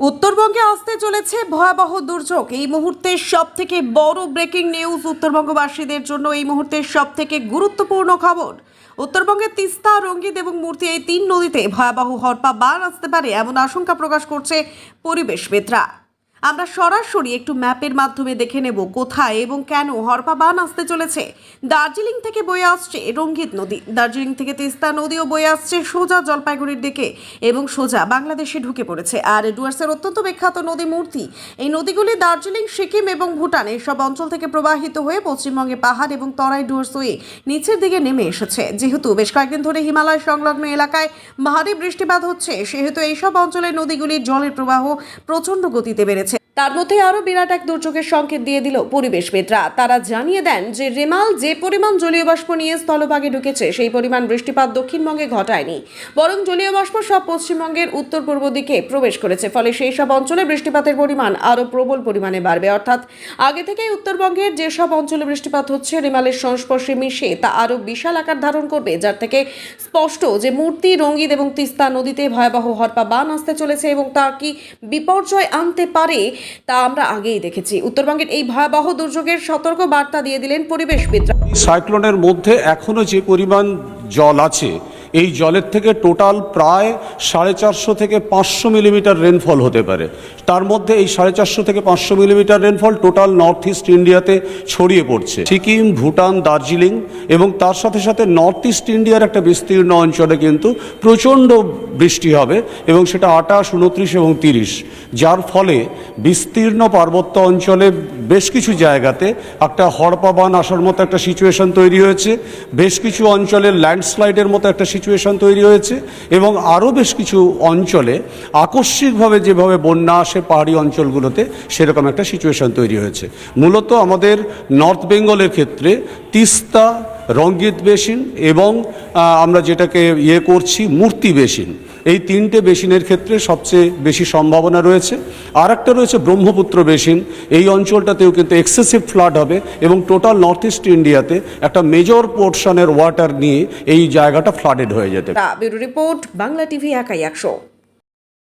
উত্তরবঙ্গে আসতে চলেছে ভয়াবহ দুর্যোগ। এই মুহূর্তে সব থেকে বড় ব্রেকিং নিউজ উত্তরবঙ্গবাসীদের জন্য এই মুহূর্তে সব থেকে গুরুত্বপূর্ণ খবর। উত্তরবঙ্গে তিস্তা, রঙ্গিত এবং মূর্তি এই তিন নদীতে ভয়াবহ হরপা বার আসতে পারে এমন আশঙ্কা প্রকাশ করছে পরিবেশবিদরা আমরা সরাসরি একটু ম্যাপের মাধ্যমে দেখে নেব কোথায় এবং কেন হরপা বান আসতে চলেছে। দার্জিলিং থেকে বয়ে আসছে রঙ্গিত নদী। দার্জিলিং থেকে তিস্তা নদীও বয়ে আসছে সোজা জলপাইগুড়ির দিকে এবং সোজা বাংলাদেশে ঢুকে পড়েছে। আর ডুয়ার্সের অত্যন্ত বিখ্যাত নদী মূর্তি, এই নদীগুলি দার্জিলিং, সিকিম এবং ভুটান সব অঞ্চল থেকে প্রবাহিত হয়ে পশ্চিমবঙ্গে পাহাড় এবং তরাই ডুয়ার্স হয়ে নিচের দিকে নেমে এসেছে। যেহেতু বেশ কয়েকদিন ধরে হিমালয় সংলগ্ন এলাকায় ভারী বৃষ্টিপাত হচ্ছে, সেহেতু এইসব অঞ্চলের নদীগুলির জলের প্রবাহ প্রচণ্ড গতিতে বেড়েছে। তার মধ্যে আরও বিরাট এক দুর্যোগের সংকেত দিয়ে দিল পরিবেশবিদরা তারা জানিয়ে দেন যে রেমাল যে পরিমাণ জলীয় বাষ্প নিয়ে স্থলভাগে ঢুকেছে, সেই পরিমাণ বৃষ্টিপাত দক্ষিণবঙ্গে ঘটায়নি। বরং জলীয় বাষ্প সব পশ্চিমবঙ্গের উত্তর পূর্ব দিকে প্রবেশ করেছে, ফলে সেই সব অঞ্চলে বৃষ্টিপাতের পরিমাণ আরও প্রবল পরিমাণে বাড়বে। অর্থাৎ আগে থেকেই উত্তরবঙ্গের যেসব অঞ্চলে বৃষ্টিপাত হচ্ছে, রেমালের সংস্পর্শে মিশে তা আরও বিশাল আকার ধারণ করবে, যার থেকে স্পষ্ট যে মূর্তি রঙ্গিত এবং তিস্তা নদীতে ভয়াবহ হরপা বান আসতে চলেছে এবং তা কি বিপর্যয় আনতে পারে তা আমরা আগেই দেখেছি। উত্তরবঙ্গের এই ভয়াবহ দুর্যোগের সতর্ক বার্তা দিয়ে দিলেন পরিবেশবিদরা। সাইক্লোনের মধ্যে এখনও যে পরিমাণ জল আছে এই জলের থেকে টোটাল প্রায় সাড়ে চারশো থেকে পাঁচশো মিলিমিটার রেনফল হতে পারে। তার মধ্যে এই সাড়ে চারশো থেকে পাঁচশো millimetre rainfall total north east ইন্ডিয়াতে ছড়িয়ে পড়ছে। সিকিম, ভুটান, দার্জিলিং এবং তার সাথে সাথে নর্থ ইস্ট ইন্ডিয়ার একটা বিস্তীর্ণ অঞ্চলে কিন্তু প্রচণ্ড বৃষ্টি হবে এবং সেটা আটাশ, উনত্রিশ এবং তিরিশ। যার ফলে বিস্তীর্ণ পার্বত্য অঞ্চলে বেশ কিছু জায়গাতে একটা হড়পাবান আসার মতো একটা সিচুয়েশন তৈরি হয়েছে। বেশ কিছু অঞ্চলে ল্যান্ডস্লাইডের মতো একটা সিচুয়েশন তৈরি হয়েছে এবং আরও বেশ কিছু অঞ্চলে আকস্মিকভাবে যেভাবে বন্যা আসে পাহাড়ি অঞ্চলগুলোতে, সেরকম একটা সিচুয়েশন তৈরি হয়েছে। মূলত আমাদের নর্থ বেঙ্গলের ক্ষেত্রে তিস্তা রঙ্গিত বেসিন এবং আমরা যেটাকে ইয়ে করছি মূর্তি বেসিন। এই তিনটে বেসিনের ক্ষেত্রে সবচেয়ে বেশি সম্ভাবনা রয়েছে। আর একটা রয়েছে ব্রহ্মপুত্র বেসিন। এই অঞ্চলটাতেও কিন্তু এক্সেসিভ ফ্লাড হবে এবং টোটাল নর্থ ইস্ট ইন্ডিয়াতে একটা মেজর পোর্শনের ওয়াটার নিয়ে এই জায়গাটা ফ্লাডেড হয়ে যেতে পারে। রিপোর্ট, বাংলা টিভি একাই একশো।